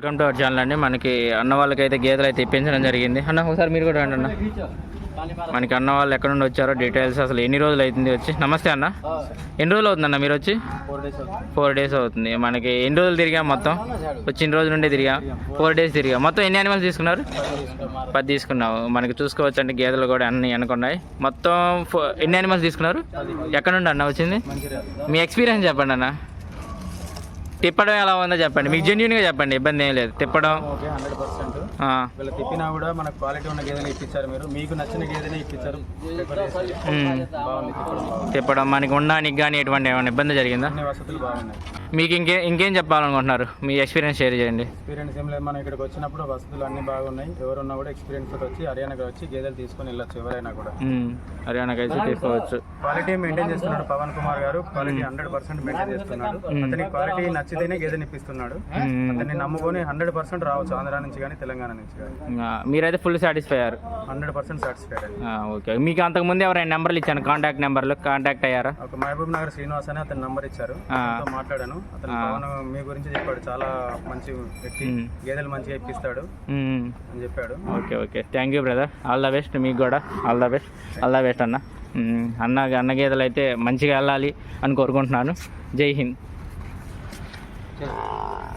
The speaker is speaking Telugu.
వెల్కమ్ టు అవర్ ఛానల్ అండి. మనకి అన్న వాళ్ళకి అయితే గేదెలు అయితే ఇప్పించడం జరిగింది. అన్న ఒకసారి మీరు కూడా అన్న. మనకి అన్న వాళ్ళు ఎక్కడ నుండి వచ్చారో డీటెయిల్స్ అసలు ఎన్ని రోజులు అవుతుంది వచ్చి? నమస్తే అన్న. ఎన్ని రోజులు అవుతుందన్న మీరు వచ్చి? ఫోర్ డేస్ అవుతుంది. మనకి ఎన్ని రోజులు తిరిగా మొత్తం? వచ్చిన రోజు నుండి తిరిగా. ఫోర్ డేస్ తిరిగా. మొత్తం ఎన్ని యానిమల్స్ తీసుకున్నారు? పది తీసుకున్నావు. మనకి చూసుకోవచ్చు అంటే గేదెలు కూడా అన్ని అనుకున్నాయి మొత్తం ఫో- ఎన్ని యానిమల్స్ తీసుకున్నారు? ఎక్కడ నుండి అన్న వచ్చింది? మీ ఎక్స్పీరియన్స్ చెప్పండి అన్న. తిప్పడం ఎలా ఉందో చెప్పండి. మీకు జెన్యున్గా చెప్పండి. ఇబ్బంది ఏం లేదు. తిప్పడం. ఓకే హండ్రెడ్ పర్సెంట్ వీళ్ళు తిప్పినా కూడా మనకు క్వాలిటీ ఉన్న గేదెని ఇప్పించారు మీరు. మీకు నచ్చిన గేదెని ఇప్పించారు. బాగుంది తిప్పడం బాగుంది. తిప్పడం మనకి ఉండడానికి కానీ ఎటువంటి ఏమైనా ఇబ్బంది జరిగిందా? అన్ని వసతులు బాగున్నాయి. మీకు ఇంకే ఇంకేం చెప్పాలనుకుంటున్నారు? మీ ఎక్స్పీరియన్స్ షేర్ చేయండి. ఎక్స్పీరియన్స్ ఏం లేదు. మనం ఇక్కడికి వచ్చినప్పుడు వసతులు అన్ని బాగున్నాయి. ఎవరున్నా కూడా ఎక్స్పీరియన్స్ తోటి వచ్చి హర్యానాకి వచ్చి గేదెలు తీసుకొని వెళ్ళొచ్చు ఎవరైనా కూడా. ఉమ్, హర్యానాకి అయితే తీసుకోవచ్చు. క్వాలిటీ మెయింటైన్ చేస్తున్నాడు పవన్ కుమార్ గారు. క్వాలిటీ హండ్రెడ్ పర్సెంట్ మెయింటైన్ చేస్తున్నాడు. అతని క్వాలిటీ నచ్చితేనే గేదెని ఇప్పిస్తున్నాడు. అతన్ని నమ్ముకొని హండ్రెడ్ పర్సెంట్ రావచ్చు ఆంధ్ర నుంచి కానీ తెలంగాణ నుంచి కానీ. మీరైతే ఫుల్ సాటిస్ఫై అయ్యారు హండ్రెడ్ పర్సెంట్ సాటిస్ఫైడ్ ఓకే. మీకు అంతకుముందు ఎవరైనా నెంబర్లు ఇచ్చాను కాంటాక్ట్ నెంబర్లు కాంటాక్ట్ అయ్యారా? ఒక మహబూబ్ నగర్ శ్రీనివాస్ అని అతని నంబర్ ఇచ్చారు. అతనితో మాట్లాడాను. అతను పవన్ మీ గురించి చెప్పాడు. చాలా మంచి వ్యక్తి. గేదెలు మంచిగా ఇప్పిస్తాడు అని చెప్పాడు. Okay okay. Thank you brother all the best మీకు కూడా. All the best all the best అన్న. అన్న అన్న గేదెలు అయితే మంచిగా వెళ్ళాలి అని కోరుకుంటున్నాను. జై హింద్. けな。